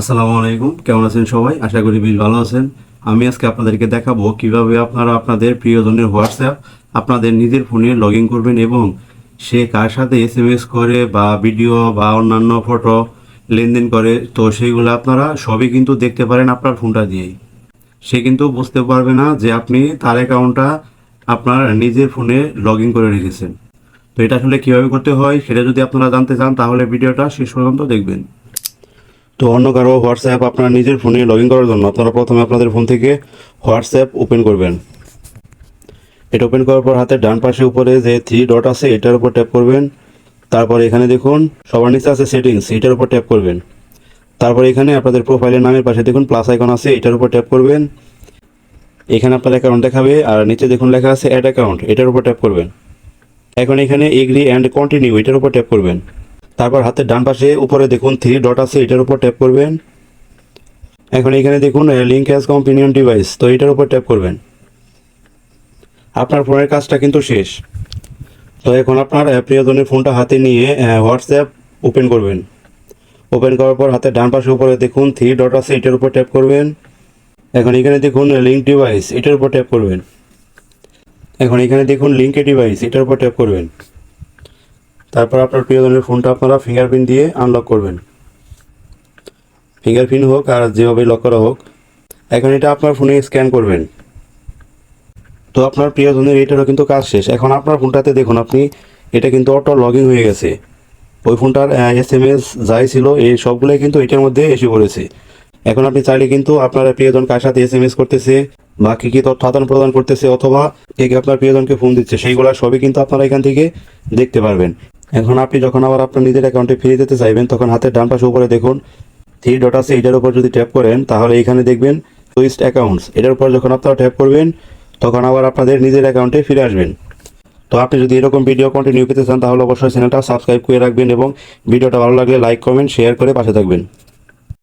আসসালামু আলাইকুম, কেমন আছেন সবাই? আশা করি বেশ ভালো আছেন। আমি আজকে আপনাদেরকে দেখাবো কীভাবে আপনারা আপনাদের প্রিয়জনের হোয়াটসঅ্যাপ আপনাদের নিজের ফোনে লগ ইন করবেন এবং সে কার সাথে এস এম এস করে বা ভিডিও বা অন্যান্য ফটো লেনদেন করে, তো সেইগুলো আপনারা সবই কিন্তু দেখতে পারেন আপনার ফোনটা দিয়েই। সে কিন্তু বুঝতে পারবে না যে আপনি তার অ্যাকাউন্টটা আপনার নিজের ফোনে লগ ইন করে রেখেছেন। তো এটা আসলে কীভাবে করতে হয়, সেটা যদি আপনারা জানতে চান, তাহলে ভিডিওটা শেষ পর্যন্ত দেখবেন। তো অন্য কারও হোয়াটসঅ্যাপ আপনার নিজের ফোনে লগ ইন করার জন্য আপনারা প্রথমে আপনাদের ফোন থেকে হোয়াটসঅ্যাপ ওপেন করবেন। এটা ওপেন করার পর হাতের ডান পাশে উপরে যে থ্রি ডট আছে, এটার উপর ট্যাপ করবেন। তারপর এখানে দেখুন, সবার নিচে আছে সেটিংস এটার উপর ট্যাপ করবেন। তারপর এখানে আপনাদের প্রোফাইলের নামের পাশে দেখুন প্লাস আইকন আছে, এটার উপর ট্যাপ করবেন। এখানে আপনার অ্যাকাউন্ট দেখাবে, আর নিচে দেখুন লেখা আছে অ্যাড অ্যাকাউন্ট এটার উপর ট্যাপ করবেন। এখন এখানে এগ্রি অ্যান্ড কন্টিনিউ এটার উপর ট্যাপ করবেন। তারপর হাতের ডান পাশে, উপরে দেখুন থ্রি ডট আছে, এটার উপর ট্যাপ করবেন। এখন এখানে দেখুন লিঙ্ক অ্যাজ কম্পিনিয়ন ডিভাইস তো এটার উপর ট্যাপ করবেন। আপনার ফোনের কাজটা কিন্তু শেষ। তো এখন আপনার প্রিয়জনের ফোনটা হাতে নিয়ে হোয়াটসঅ্যাপ ওপেন করবেন। ওপেন করার পর হাতের ডান পাশে, উপরে দেখুন থ্রি ডট আছে, এটার উপর ট্যাপ করবেন। এখন এখানে দেখুন লিঙ্ক ডিভাইস এটার উপর ট্যাপ করবেন। এখন এখানে দেখুন লিঙ্কে ডিভাইস এটার উপর ট্যাপ করবেন। তারপর আপনার প্রিয়জনের ফোনটা আপনারা ফিঙ্গারপ্রিন্ট দিয়ে আনলক করবেন। ফিঙ্গারপ্রিন্ট হোক আর যেভাবে লক করা হোক, এখন এটা আপনার ফোনে স্ক্যান করবেন। তো আপনার প্রিয়জনের এটারও কিন্তু কাজ শেষ। এখন আপনার ফোনটাতে দেখুন, আপনি এটা কিন্তু অটো লগ হয়ে গেছে। ওই ফোনটার এস এম এস যাই ছিল, এই সবগুলোই কিন্তু এটার মধ্যে এসে পড়েছে। এখন আপনি চাইলে কিন্তু আপনার প্রিয়জন কার সাথে এস এম এস করতেছে, বা কী কী তথ্য আদান প্রদান করতেছে, অথবা কে কে আপনার প্রিয়জনকে ফোন দিচ্ছে, সেইগুলো সবই কিন্তু আপনারা এখান থেকে দেখতে পারবেন। এখন আপনি যখন আবার আপনার নিজের অ্যাকাউন্টে ফিরে যেতে চাইবেন, তখন হাতের ডান পাশে উপরে দেখুন থ্রি ডট আছে, এটার উপর যদি ট্যাপ করেন, তাহলে এখানে দেখবেন টুইস্ট অ্যাকাউন্টস এটার উপর যখন আপনারা ট্যাপ করবেন, তখন আবার আপনাদের নিজের অ্যাকাউন্টে ফিরে আসবেন। তো আপনি যদি এরকম ভিডিও কন্টিনিউ পেতে চান, তাহলে অবশ্যই চ্যানেলটা সাবস্ক্রাইব করে রাখবেন এবং ভিডিওটা ভালো লাগলে লাইক কমেন্ট শেয়ার করে পাশে থাকবেন।